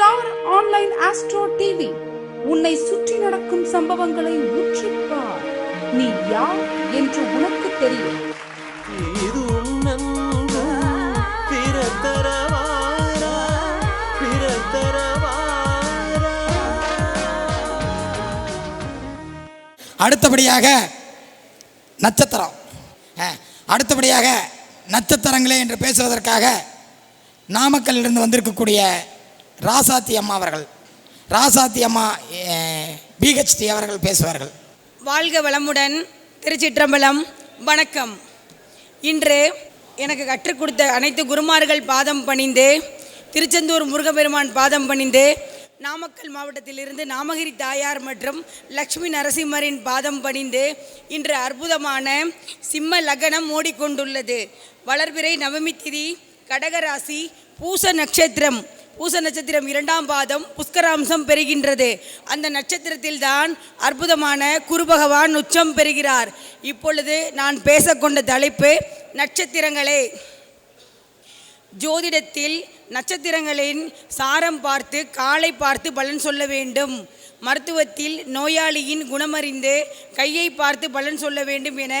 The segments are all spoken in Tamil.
Star online astro TV. உன்னை சுற்றி நடக்கும் சம்பவங்களை உற்றிப்பார் நீ யார் என்று உனக்கு தெரியும். இது பிறத்தரவாரா பிறத்தரவாரா. அடுத்தபடியாக நட்சத்திரம். அடுத்தபடியாக நட்சத்திரங்களே என்று பேசுவதற்காக நாமக்கல்லிருந்து வந்திருக்கக்கூடிய ராசாத்தி அம்மா அவர்கள். ராசாத்தி அம்மா பிஹெச்டி அவர்கள் பேசுவார்கள். வாழ்க வளமுடன் திருச்சிற்றம்பலம். வணக்கம். இன்று எனக்கு கற்றுக் கொடுத்த அனைத்து குருமார்கள் பாதம் பணிந்து திருச்செந்தூர் முருகப்பெருமான் பாதம் பணிந்து நாமக்கல் மாவட்டத்திலிருந்து நாமகிரி தாயார் மற்றும் லக்ஷ்மி நரசிம்மரின் பாதம் பணிந்து இன்று அற்புதமான சிம்ம லக்னம் ஓடிக்கொண்டுள்ளது. வளர்பிறை நவமி திதி கடகராசி பூச நட்சத்திரம். பூச நட்சத்திரம் இரண்டாம் பாதம் புஷ்கராம்சம் பெறுகின்றது. அந்த நட்சத்திரத்தில் தான் அற்புதமான குரு பகவான் உச்சம் பெறுகிறார். இப்பொழுது நான் பேசக்கொண்ட தலைப்பு நட்சத்திரங்களே. ஜோதிடத்தில் நட்சத்திரங்களின் சாரம் பார்த்து காலை பார்த்து பலன் சொல்ல வேண்டும். மருத்துவத்தில் நோயாளியின் குணமறிந்து கையை பார்த்து பலன் சொல்ல வேண்டும் என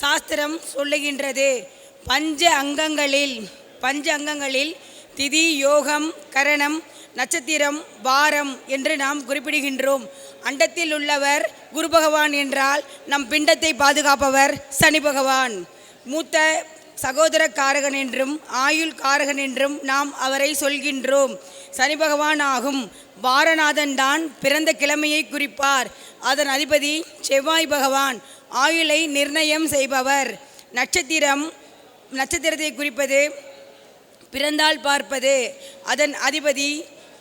சாஸ்திரம் சொல்லுகின்றது. பஞ்ச அங்கங்களில் பஞ்ச அங்கங்களில் திதி யோகம் கரணம் நட்சத்திரம் வாரம் என்று நாம் குறிப்பிடுகின்றோம். அண்டத்தில் உள்ளவர் குரு பகவான் என்றால் நம் பிண்டத்தை பாதுகாப்பவர் சனி பகவான். மூத்த சகோதர காரகன் என்றும் ஆயுள் காரகன் என்றும் நாம் அவரை சொல்கின்றோம். சனி பகவான் ஆகும். வாரநாதன் தான் பிறந்த கிழமையை குறிப்பார். அதன் அதிபதி செவ்வாய் பகவான். ஆயுளை நிர்ணயம் செய்பவர். நட்சத்திரம் நட்சத்திரத்தை குறிப்பது பிறந்தால் பார்ப்பது. அதன் அதிபதி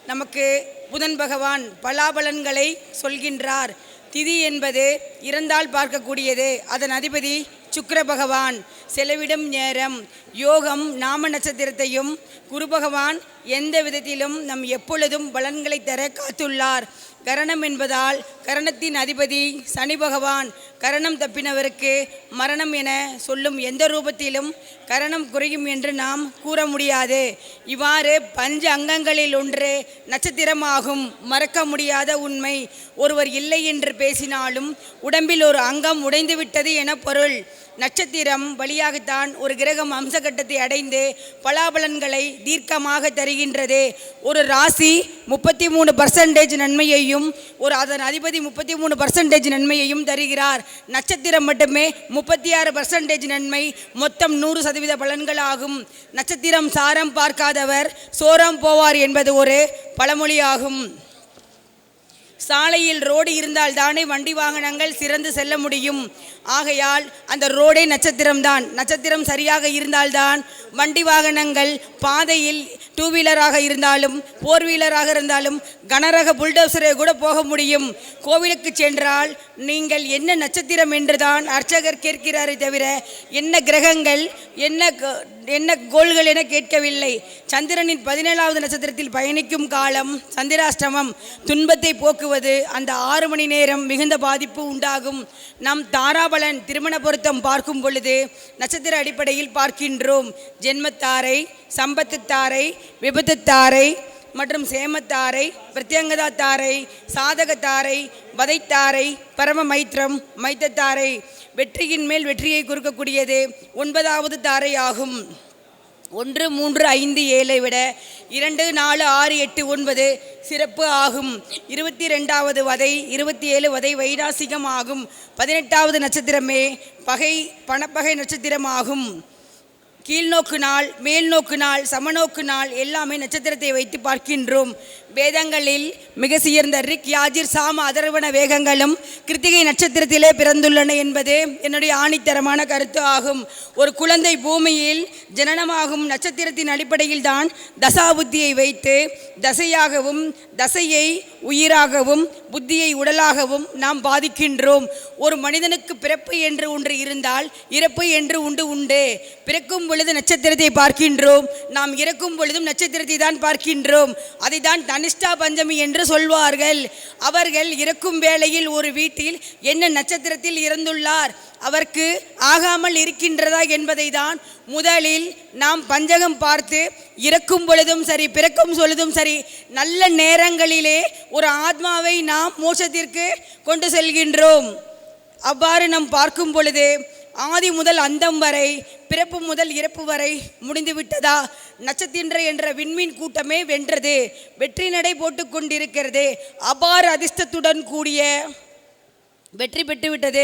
நமக்கு புதன் பகவான் பலாபலன்களை சொல்கின்றார். திதி என்பது இறந்தால் பார்க்கக்கூடியது. அதன் அதிபதி சுக்கர பகவான். செலவிடும் நேரம். யோகம் நாம நட்சத்திரத்தையும் குரு பகவான் எந்த விதத்திலும் நம் எப்பொழுதும் பலன்களை தர காத்துள்ளார். கரணம் என்பதால் கரணத்தின் அதிபதி சனி பகவான் கரணம் தப்பினவருக்கு மரணம் என சொல்லும் எந்த ரூபத்திலும் கரணம் குறையும் என்று நாம் கூற முடியாது. இவ்வாறு பஞ்ச அங்கங்களில் ஒன்று நட்சத்திரமாகும். மறக்க முடியாத உண்மை. ஒருவர் இல்லை என்று பேசினாலும் உடம்பில் ஒரு அங்கம் உடைந்துவிட்டது என பொருள். நட்சத்திரம் வழியாகத்தான் ஒரு கிரகம் அம்சகட்டத்தை அடைந்து பலாபலன்களை தீர்க்கமாக தருகின்றது. ஒரு ராசி முப்பத்தி மூணு பர்சன்டேஜ் நன்மையையும் ஒரு அதன் அதிபதி முப்பத்தி மூணு பர்சன்டேஜ் நன்மையையும் தருகிறார். நட்சத்திரம் மட்டுமே முப்பத்தி ஆறு பர்சன்டேஜ் நன்மை மொத்தம் நூறு சதவீத பலன்களாகும். நட்சத்திரம் சாரம் பார்க்காதவர் சோரம் போவார் என்பது ஒரு பழமொழியாகும். சாலையில் ரோடு இருந்தால் தானே வண்டி வாகனங்கள் சிறந்து செல்ல முடியும். ஆகையால் அந்த ரோடே நட்சத்திரம்தான். நட்சத்திரம் சரியாக இருந்தால்தான் வண்டி வாகனங்கள் பாதையில் டூ வீலராக இருந்தாலும் ஃபோர் வீலராக இருந்தாலும் கனரக புல்டோசரை கூட போக முடியும். கோவிலுக்கு சென்றால் நீங்கள் என்ன நட்சத்திரம் என்றுதான் அர்ச்சகர் கேட்கிறாரே தவிர என்ன கிரகங்கள் என்ன க- என்ன கோள்கள் என கேட்கவில்லை. சந்திரனின் பதினேழாவது நட்சத்திரத்தில் பயணிக்கும் காலம் சந்திராஷ்டமம் துன்பத்தை போக்குவது அந்த ஆறு மணி நேரம் மிகுந்த பாதிப்பு உண்டாகும். நம் தாராபலன் திருமண பொருத்தம் பார்க்கும் பொழுது நட்சத்திர அடிப்படையில் பார்க்கின்றோம். ஜென்மத்தாரை சம்பத்துத்தாரை விபத்துத்தாரை மற்றும் சேமத்தாரை பிரத்யங்கதா தாரை சாதகத்தாரை வதைத்தாரை பரம மைத்திரம் மைத்தத்தாரை. வெற்றியின் மேல் வெற்றியை குறுக்கக்கூடியது ஒன்பதாவது தாரை ஆகும். ஒன்று மூன்று ஐந்து ஏழை விட இரண்டு நாலு ஆறு எட்டு ஒன்பது சிறப்பு ஆகும். இருபத்தி ரெண்டாவது வதை இருபத்தி ஏழு வதை வைராசிகம் ஆகும் பதினெட்டாவது நட்சத்திரமே பகை பணப்பகை நட்சத்திரம் ஆகும் கீழ்நோக்கு நாள் மேல் நோக்கு நாள் சமநோக்கு நாள் எல்லாமே நட்சத்திரத்தை வைத்து பார்க்கின்றோம். வேதங்களில் மிக சிறந்த ரிக் யாஜிர் சாம அதர்வன வேகங்களும் கிருத்திகை நட்சத்திரத்திலே பிறந்துள்ளன என்பது என்னுடைய ஆணித்தரமான கருத்து ஆகும். ஒரு குழந்தை பூமியில் ஜனனமாகும் நட்சத்திரத்தின் அடிப்படையில் தான் தசாபுத்தியை வைத்து தசையாகவும் தசையை உயிராகவும் புத்தியை உடலாகவும் நாம் பாதிக்கின்றோம். ஒரு மனிதனுக்கு பிறப்பு என்று ஒன்று இருந்தால் இறப்பு என்று உண்டு உண்டு. பிறக்கும் பொழுது நட்சத்திரத்தை பார்க்கின்றோம். நாம் இறக்கும் பொழுதும் நட்சத்திரத்தை தான் பார்க்கின்றோம். அதை தான் தனிஷ்டா பஞ்சமி என்று சொல்வார்கள். அவர்கள் இறக்கும் வேளையில் ஒரு வீட்டில் என்ன நட்சத்திரத்தில் இறந்துள்ளார் அவருக்கு ஆகாமல் இருக்கின்றதா என்பதை தான் முதலில் நாம் பஞ்சகம் பார்த்து இறக்கும் பொழுதும் சரி பிறக்கும் பொழுதும் சரி நல்ல நேரங்களிலே ஒரு ஆத்மாவை நாம் மோட்சத்திற்கு கொண்டு செல்கின்றோம். அவ்வாறு நாம் பார்க்கும் பொழுது ஆதி முதல் அந்தம் வரை பிறப்பு முதல் இறப்பு வரை முடிந்து விட்டதா? நட்சத்திர என்ற விண்மீன் கூட்டமே வென்றது. வெற்றி நடை போட்டு கொண்டிருக்கிறது. அபார அதிர்ஷ்டத்துடன் கூடிய வெற்றி பெற்றுவிட்டது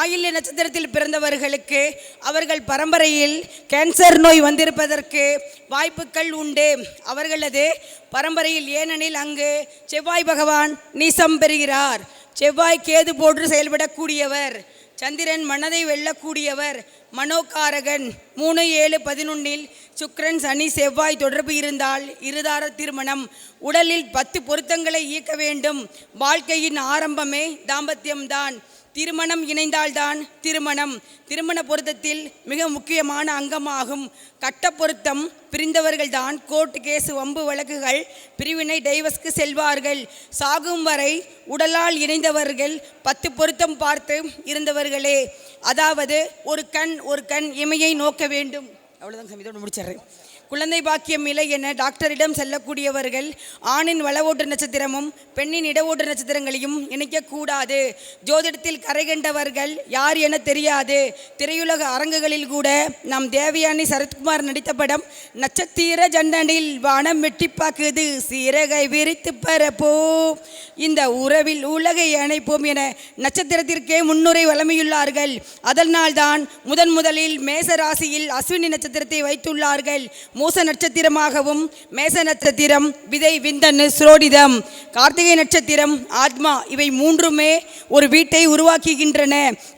ஆயில்ய நட்சத்திரத்தில் பிறந்தவர்களுக்கு அவர்கள் பரம்பரையில் கேன்சர் நோய் வந்திருப்பதற்கு வாய்ப்புகள் உண்டு. அவர்களது பரம்பரையில் ஏனெனில் அங்கு செவ்வாய் பகவான் நீசம் பெறுகிறார். செவ்வாய் கேது போன்று செயல்படக்கூடியவர். சந்திரன் மனதை வெல்லக்கூடியவர் மனோகாரகன். மூணு ஏழு பதினொன்னில் சுக்ரன் சனி செவ்வாய் தொடர்பு இருந்தால் இருதார திருமணம். உடலில் பத்து பொருத்தங்களை இயக்க வேண்டும். வாழ்க்கையின் ஆரம்பமே தாம்பத்தியம்தான். திருமணம் இணைந்தால்தான் திருமணம். திருமண பொருத்தத்தில் மிக முக்கியமான அங்கமாகும். கட்ட பொருத்தம் பிரிந்தவர்கள்தான் கோர்ட் கேஸ் வம்பு வழக்குகள் பிரிவினை டைவஸ்க்கு செல்வார்கள். சாகும் வரை உடலால் இணைந்தவர்கள் பத்து பொருத்தம் பார்த்து இருந்தவர்களே. அதாவது ஒரு கண் ஒரு கண் இமையை நோக்க வேண்டும். அவ்வளோதான் சமீதோடு முடிச்சிடுறேன். குழந்தை பாக்கியம் இல்லை என டாக்டரிடம் செல்லக்கூடியவர்கள் ஆணின் வளவோட்டு நட்சத்திரமும் பெண்ணின் இடவோட்டு நட்சத்திரங்களையும் இணைக்கக்கூடாது. ஜோதிடத்தில் கரை கண்டவர்கள் யார் என தெரியாது. திரையுலக அரங்குகளில் கூட நாம் தேவயானி சரத்குமார் நடித்த படம் நட்சத்திர ஜண்டனில் வானம் வெட்டிப்பாக்குது. சீரகை விரித்து பரப்போ இந்த உறவில் உலகை அணைப்போம் என நட்சத்திரத்திற்கே முன்னுரை வழமையுள்ளார்கள். அதனால்தான் முதன் முதலில் மேச ராசியில் அஸ்வினி நட்சத்திரத்தை வைத்துள்ளார்கள். மூச நட்சத்திரமாகவும் மேச நட்சத்திரம் விதை விந்தன்னு ஸ்ரோடிதம் கார்த்திகை நட்சத்திரம் ஆத்மா இவை மூன்றுமே ஒரு வீட்டை உருவாக்குகின்றன.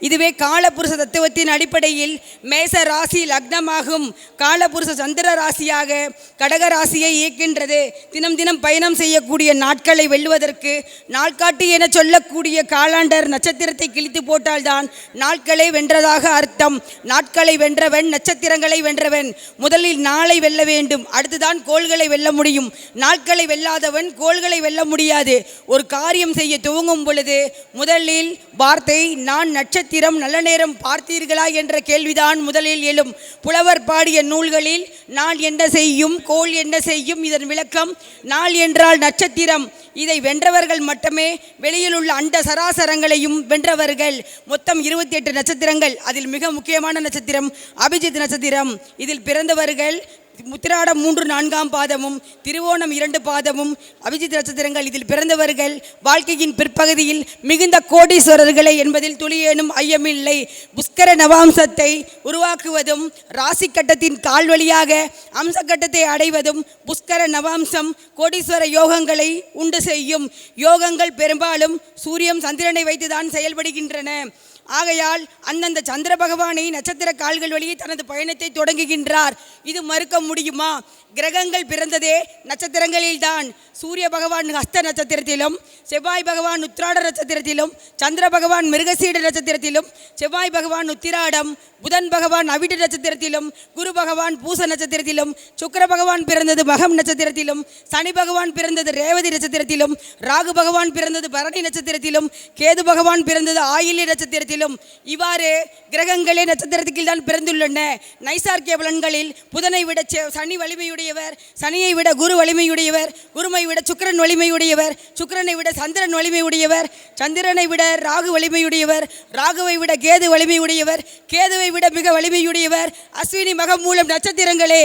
இதுவே காலபுருஷ தத்துவத்தின் அடிப்படையில் மேச ராசி லக்னமாகும். காலபுருஷ சந்திர ராசியாக கடக ராசியை இயக்கின்றது. தினம் தினம் பயணம் செய்யக்கூடிய நாட்களை வெல்லுவதற்கு நாட்காட்டி என சொல்லக்கூடிய காலாண்டர் நட்சத்திரத்தை கிழித்து போட்டால்தான் நாட்களை வென்றதாக அர்த்தம். நாட்களை வென்றவன் நட்சத்திரங்களை வென்றவன். முதலில் நாளை வெல்ல வேண்டும். அடுத்துதான் கோள்களை வெல்ல முடியும். நாட்களை வெல்லாதவன் கோள்களை வெல்ல முடியாது. ஒரு காரியம் செய்ய துவங்கும் பொழுது முதலில் வார்த்தை நான் நட்சத்திரம் நல்ல நேரம் பார்த்தீர்களா? என்ற கேள்விதான் முதலில் எழும். புலவர் பாடிய நூல்களில் நாள் என்ன செய்யும்? கோள் என்ன செய்யும்? இதன் விளக்கம் நாள் என்றால் நட்சத்திரம். இதை வென்றவர்கள் மட்டுமே வெளியில் உள்ள அண்ட சராசரங்களையும் வென்றவர்கள். மொத்தம் இருபத்தி எட்டு நட்சத்திரங்கள். அதில் மிக முக்கியமான நட்சத்திரம் அபிஜித் நட்சத்திரம். இதில் பிறந்தவர்கள் முத்திராடம் மூன்று நான்காம் பாதமும் திருவோணம் இரண்டு பாதமும் அபிஜித் நட்சத்திரங்கள் இதில் பிறந்தவர்கள் வாழ்க்கையின் பிற்பகுதியில் மிகுந்த கோடீஸ்வரர்களே என்பதில் துளியேனும் ஐயமில்லை. புஷ்கர நவாம்சத்தை உருவாக்குவதும் ராசி கட்டத்தின் கால் வழியாக அம்ச கட்டத்தை அடைவதும் புஷ்கர நவாம்சம் கோடீஸ்வர யோகங்களை உண்டு செய்யும். யோகங்கள் பெரும்பாலும் சூரியம் சந்திரனை வைத்துதான் செயல்படுகின்றன. ஆகையால் அந்தந்த சந்திர பகவானை நட்சத்திர கால்கள் வழியே தனது பயணத்தை தொடங்குகின்றார். இது மறுக்க முடியுமா? கிரகங்கள் பிறந்ததே நட்சத்திரங்களில்தான். சூரிய பகவான் ஹஸ்த நட்சத்திரத்திலும் செவ்வாய் பகவான் உத்திராட நட்சத்திரத்திலும் சந்திர பகவான் மிருகசீட நட்சத்திரத்திலும் செவ்வாய் பகவான் உத்திராடம் புதன் பகவான் அவிட நட்சத்திரத்திலும் குரு பகவான் பூச நட்சத்திரத்திலும் சுக்கர பகவான் பிறந்தது மகம் நட்சத்திரத்திலும் சனி பகவான் பிறந்தது ரேவதி நட்சத்திரத்திலும் ராகு பகவான் பிறந்தது பரணி நட்சத்திரத்திலும் கேது பகவான் பிறந்தது ஆயிலி நட்சத்திரத்திலும். இவ்வாறு கிரகங்களே நட்சத்திரத்துக்கில் தான் பிறந்துள்ளன. நைசார்கிய பலன்களில் புதனை விட சனி வலிமையுடையவர் சனியை விட குரு வலிமையுடையவர் குருமை விட சுக்கரன் வலிமையுடையவர் சுக்கரனை விட சந்திரன் வலிமையுடையவர் சந்திரனை விட ராகு வலிமையுடையவர் ராகுவை விட கேது வலிமையுடையவர் கேதுவை விட மிக வலிமையுடையவர் அஸ்வினி மகம் மூலம் நட்சத்திரங்களே.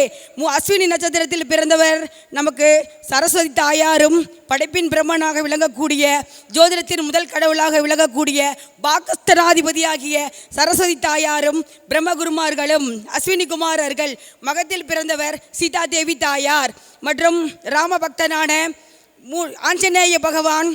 அஸ்வினி நட்சத்திரத்தில் பிறந்தவர் நமக்கு சரஸ்வதி தாயாரும் படைப்பின் பிரம்மனாக விளங்கக்கூடிய ஜோதிடத்தின் முதல் கடவுளாக விளங்கக்கூடிய பாகஸ்தனாதிபதியாகிய சரஸ்வதி தாயாரும் பிரம்மகுருமார்களும் அஸ்வினி குமாரர்கள் மகத்தில் பிறந்த பிறந்தவர் சீதா தேவி தாயார் மற்றும் ராமபக்தனான ஆஞ்சநேய பகவான்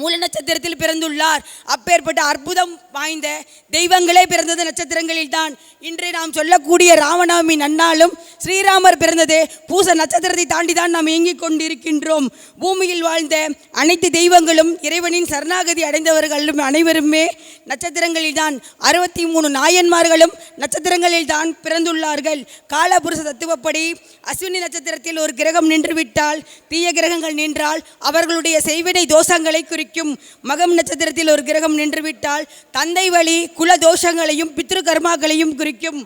மூல நட்சத்திரத்தில் பிறந்துள்ளார். அப்பேற்பட்ட அற்புதம் வாய்ந்த தெய்வங்களே பிறந்தது நட்சத்திரங்களில் தான் இன்று நாம் சொல்லக்கூடிய ராமநவமி நன்னாளும் ஸ்ரீராமர் பிறந்தது பூச நட்சத்திரத்தை தாண்டி தான் நாம் இயங்கிக் கொண்டிருக்கின்றோம். பூமியில் வாழ்ந்த அனைத்து தெய்வங்களும் இறைவனின் சரணாகதி அடைந்தவர்களும் அனைவருமே நட்சத்திரங்களில் தான் அறுபத்தி மூணு நாயன்மார்களும் நட்சத்திரங்களில் தான் பிறந்துள்ளார்கள். காலபுருஷ தத்துவப்படி அஸ்வினி நட்சத்திரத்தில் ஒரு கிரகம் நின்றுவிட்டால் தீய கிரகங்கள் நின்றால் அவர்களுடைய செய்வினை தோஷங்களை குறிக்கும் மகம் நட்சத்திரத்தில் ஒரு கிரகம் நின்றுவிட்டால் தந்தை வழி குல தோஷங்களையும் பித்ரு கர்மாக்களையும் குறிக்கும்.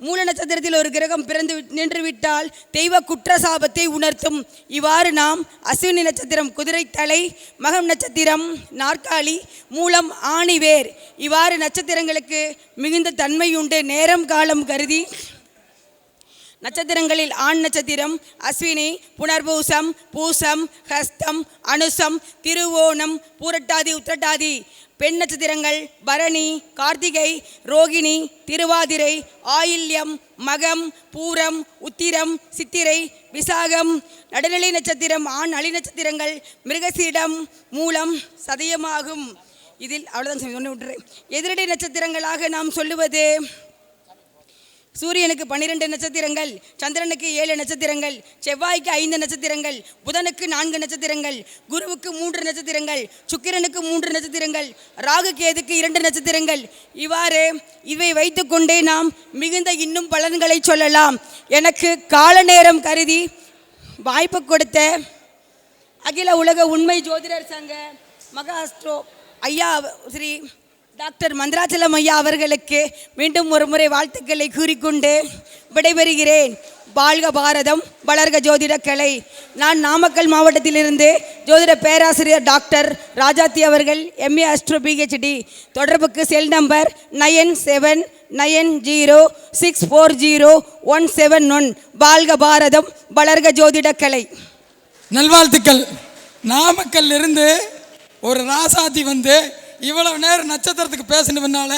மூல நட்சத்திரத்தில் ஒரு கிரகம் பிறந்து நின்றுவிட்டால் தெய்வ குற்றசாபத்தை உணர்த்தும். இவ்வாறு நாம் அஸ்வினி நட்சத்திரம் குதிரைத்தலை மகம் நட்சத்திரம் நாற்காலி மூலம் ஆணிவேர். இவ்வாறு நட்சத்திரங்களுக்கு மிகுந்த தன்மையுண்டு. நேரம் காலம் கருதி நட்சத்திரங்களில் ஆண் நட்சத்திரம் அஸ்வினி புனர்பூசம் பூசம் ஹஸ்தம் அனுசம் திருவோணம் பூரட்டாதி உத்திரட்டாதி. பெண் நட்சத்திரங்கள் பரணி கார்த்திகை ரோகிணி திருவாதிரை ஆயில்யம் மகம் பூரம் உத்திரம் சித்திரை விசாகம். நடுநிலை நட்சத்திரம் ஆண் அலி நட்சத்திரங்கள் மிருகசீடம் மூலம் சதயமாகும். இதில் அவ்வளோதான் சொன்ன விட்டுறேன். எதிரடை நட்சத்திரங்களாக நாம் சொல்லுவது சூரியனுக்கு பன்னிரெண்டு நட்சத்திரங்கள் சந்திரனுக்கு ஏழு நட்சத்திரங்கள் செவ்வாய்க்கு ஐந்து நட்சத்திரங்கள் புதனுக்கு நான்கு நட்சத்திரங்கள் குருவுக்கு மூன்று நட்சத்திரங்கள் சுக்கிரனுக்கு மூன்று நட்சத்திரங்கள் ராகு கேதுக்கு இரண்டு நட்சத்திரங்கள். இவ்வாறு இவை வைத்துக்கொண்டே நாம் மிகுந்த இன்னும் பலன்களை சொல்லலாம். எனக்கு கால நேரம் கருதி வாய்ப்பு கொடுத்த அகில உலக உண்மை ஜோதிடர் சங்க மகாஸ்ட்ரோ ஐயா ஸ்ரீ டாக்டர் மந்திராச்சலம் ஐயா அவர்களுக்கு மீண்டும் ஒரு முறை வாழ்த்துக்களை கூறிக்கொண்டு விடைபெறுகிறேன். வாழ்க பாரதம் வளர்க ஜோதிட கலை. நான் நாமக்கல் மாவட்டத்திலிருந்து ஜோதிட பேராசிரியர் டாக்டர் ராஜாத்தி அவர்கள் எம்ஏ அஸ்ட்ரோ பிஹெச்டி தொடர்புக்கு cell number nine seven nine zero six four zero one seven one. வாழ்க பாரதம் வளர்க ஜோதிட கலை. நல்வாழ்த்துக்கள். நாமக்கல்லிருந்து ஒரு ராசாத்தி வந்து இவ்வளவு நேரம் நட்சத்திரத்துக்கு பேசின பின்னால